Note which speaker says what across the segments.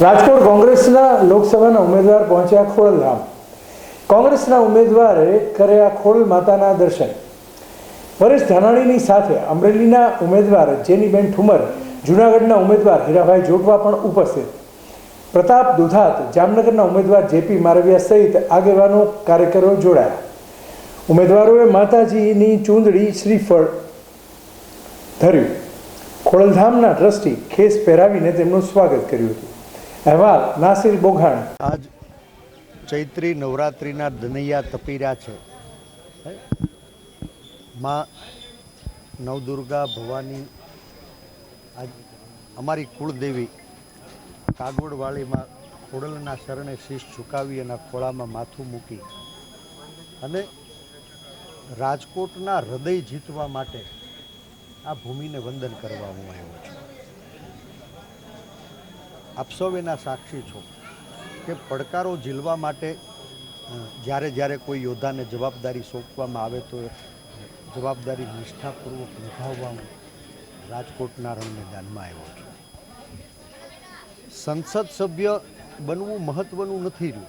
Speaker 1: રાજકોટ કોંગ્રેસના લોકસભાના ઉમેદવાર પહોંચ્યા ખોડલધામ. કોંગ્રેસના ઉમેદવારે કર્યા ખોડલ માતાના દર્શન. પરેશ ધાનાણીની સાથે અમરેલીના ઉમેદવાર જેનીબેન ઠુમર, જૂનાગઢના ઉમેદવાર હીરાભાઈ જોટવા પણ ઉપસ્થિત. પ્રતાપ દુધાત, જામનગરના ઉમેદવાર જેપી મારવિયા સહિત આગેવાનો કાર્યકરો જોડાયા. ઉમેદવારોએ માતાજીની ચૂંદડી શ્રીફળ ધર્યું. ખોડલધામના ટ્રસ્ટી ખેસ પહેરાવીને તેમનું સ્વાગત કર્યું હતું. અહેવાલ, નાસિર બોઘાણ.
Speaker 2: આજ ચૈત્રી નવરાત્રિના દનૈયા તપી છે? માં નવદુર્ગા ભવાની આજ અમારી કુળદેવી કાગોડવાળીમાં ખોડલના શરણે શીશ ઝુકાવી એના ખોળામાં માથું મૂકી અને રાજકોટના હૃદય જીતવા માટે આ ભૂમિને વંદન કરવા હું આવ્યો છું. આપ સૌ સાક્ષી છો કે પડકારો ઝીલવા માટે જ્યારે જ્યારે કોઈ યોદ્ધાને જવાબદારી સોંપવામાં આવે તો જવાબદારી નિષ્ઠાપૂર્વક નિભાવવા હું રાજકોટના રણ મેદાનમાં આવ્યો છું. સંસદ સભ્ય બનવું મહત્ત્વનું નથી રહ્યું.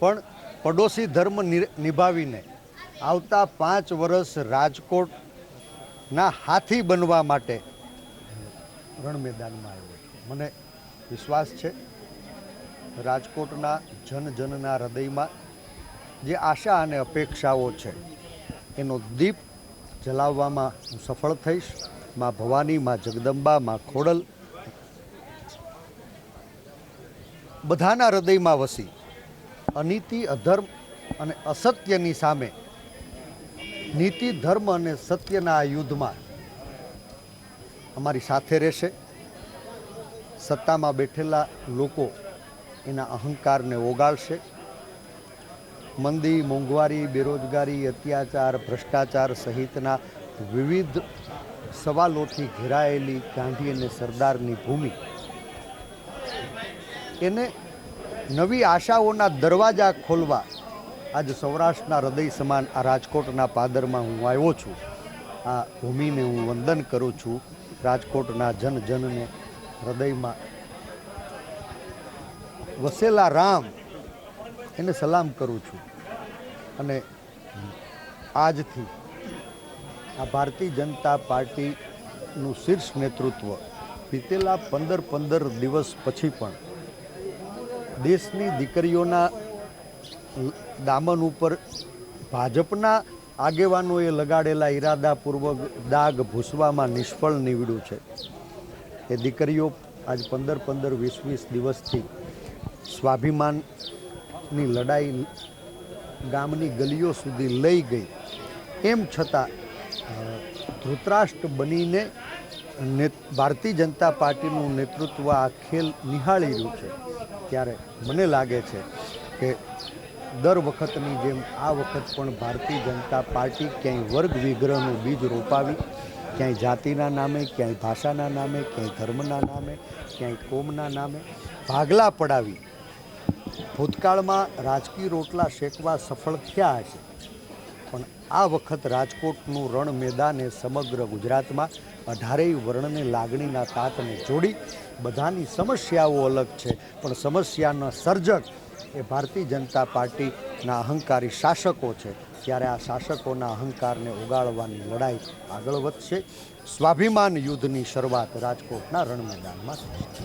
Speaker 2: પણ પડોશી ધર્મ નિભાવીને આવતા પાંચ વર્ષ રાજકોટના હાથી બનવા માટે રણ મેદાનમાં આવ્યો છું. મને વિશ્વાસ છે. રાજકોટના જન જનના હૃદયમાં જે આશા અને અપેક્ષાઓ છે, એનો દીપ જલાવવામાં હું સફળ થઈશ. માં ભવાની, માં જગદંબા, માં ખોડલ બધાના હૃદયમાં વસી અનીતિ, અધર્મ અને અસત્યની સામે નીતિ, ધર્મ અને સત્યના આ યુદ્ધમાં અમારી સાથે રહેશે. સત્તામાં બેઠેલા લોકો એના અહંકારને ઓગાળશે. મંદી, મોંઘવારી, બેરોજગારી, અત્યાચાર, ભ્રષ્ટાચાર સહિતના વિવિધ સવાલોથી ઘેરાયેલી ગાંધી અને સરદારની ભૂમિ. એને નવી આશાઓના દરવાજા ખોલવા આજે સૌરાષ્ટ્રના હૃદય સમાન આ રાજકોટના પાદરમાં હું આવ્યો છું. આ ભૂમિને હું વંદન કરું છું. રાજકોટના જન જનને હૃદયમાં. વસેલા રામ, એને સલામ કરું છું. અને આજથી આ ભારતીય જનતા પાર્ટીનું શીર્ષ નેતૃત્વ વીતેલા પંદર પંદર દિવસ પછી પણ દેશની દીકરીઓના દામન ઉપર ભાજપના આગેવાનોએ લગાડેલા ઈરાદાપૂર્વક દાગ ભૂસવામાં નિષ્ફળ નીવડ્યું છે. એ દીકરીઓ આજ પંદર પંદર વીસ વીસ દિવસથી સ્વાભિમાનની લડાઈ ગામની ગલીઓ સુધી લઈ ગઈ. એમ છતાં ધૃતરાષ્ટ્ર બનીને ને, ભારતીય જનતા પાર્ટીનું નેતૃત્વ આ ખેલ નિહાળી રહ્યું છે. ત્યારે મને લાગે છે કે દર વખતની જેમ આ વખત પણ ભારતીય જનતા પાર્ટી ક્યાંય વર્ગ વિગ્રહનું બીજ રોપાવી ક્યાંય જાતિના નામે, ક્યાંય ભાષાના નામે, ક્યાંય ધર્મના નામે, ક્યાંય કોમના નામે ભાગલા પડાવી. ભૂતકાળમાં રાજકીય રોટલા શેકવા સફળ થયા હશે. પણ આ વખત રાજકોટનું રણ મેદાન સમગ્ર ગુજરાતમાં અઢારેય વર્ણને લાગણીના તાતને જોડી બધાની સમસ્યાઓ અલગ છે. પણ સમસ્યાના સર્જક એ ભારતીય જનતા પાર્ટીના અહંકારી શાસકો છે. ત્યારે આ શાસકોના અહંકારને ઉગાડવાની લડાઈ આગળ વધશે. સ્વાભિમાન યુદ્ધની શરૂઆત રાજકોટના રણ મેદાનમાં થશે